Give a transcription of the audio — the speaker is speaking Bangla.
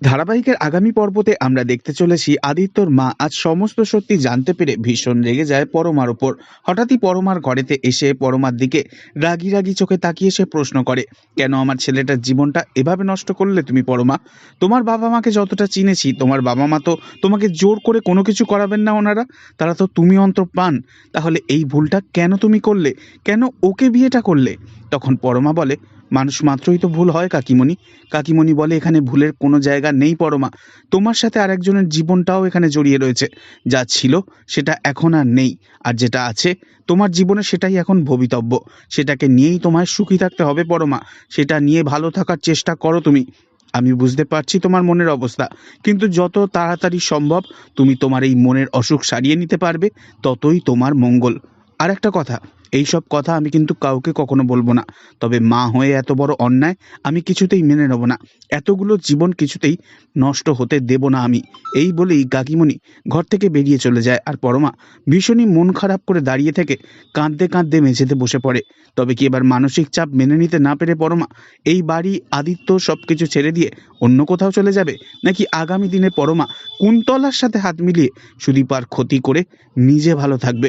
ধারাবাহিকের আগামী পর্বতে আমরা দেখতে চলেছি আদিত্যর মা। আজ সমস্ত সত্যি জানতে পেরে ভীষণ রেগে যায় পরমার ওপর হঠাৎই পরমার ঘরেতে এসে পরমার দিকে রাগি রাগি চোখে তাকিয়ে সে প্রশ্ন করে, কেন আমার ছেলেটার জীবনটা এভাবে নষ্ট করলে তুমি পরমা? তোমার বাবা মাকে যতটা চিনেছি, তোমার বাবা মা তো তোমাকে জোর করে কোনো কিছু করাবেন না ওনারা। তারা তো তুমি অন্তর পান তাহলে এই ভুলটা কেন তুমি করলে? কেন ওকে বিয়েটা করলে? তখন পরমা বলে মানুষ মাত্রই তো ভুল হয়, কাকিমণি। কাকিমণি বলে, এখানে ভুলের কোনো জায়গা নেই পরমা। তোমার সাথে আরেকজনের জীবনটাও এখানে জড়িয়ে রয়েছে। যা ছিল, সেটা এখন আর নেই। আর যেটা আছে, তোমার জীবনে সেটাই এখন ভবিতব্য। সেটাকে নিয়েই তোমায় সুখী থাকতে হবে পরমা। সেটা নিয়ে ভালো থাকার চেষ্টা করো তুমি। আমি বুঝতে পারছি তোমার মনের অবস্থা। কিন্তু যত তাড়াতাড়ি সম্ভব তুমি তোমার এই মনের অসুখ সারিয়ে নিতে পারবে, ততই তোমার মঙ্গল। আর একটা কথা এই সব কথা আমি কিন্তু কাউকে কখনো বলব না। তবে মা হয়ে এত বড় অন্যায়, আমি কিছুতেই মেনে নেব না। এতগুলো জীবন কিছুতেই নষ্ট হতে দেব না আমি। এই বলেই কাকিমণি ঘর থেকে বেরিয়ে চলে যায়। আর পরমা ভীষণই মন খারাপ করে দাঁড়িয়ে থেকে কাঁদতে কাঁদতে মেঝেতে বসে পড়ে। তবে কি এবার মানসিক চাপ মেনে নিতে না পেরে পরমা এই বাড়ি, আদিত্য সব কিছু ছেড়ে দিয়ে অন্য কোথাও চলে যাবে? নাকি আগামী দিনে পরমা কুন্তলার সাথে হাত মিলিয়ে সুদীপার ক্ষতি করে নিজে ভালো থাকবে?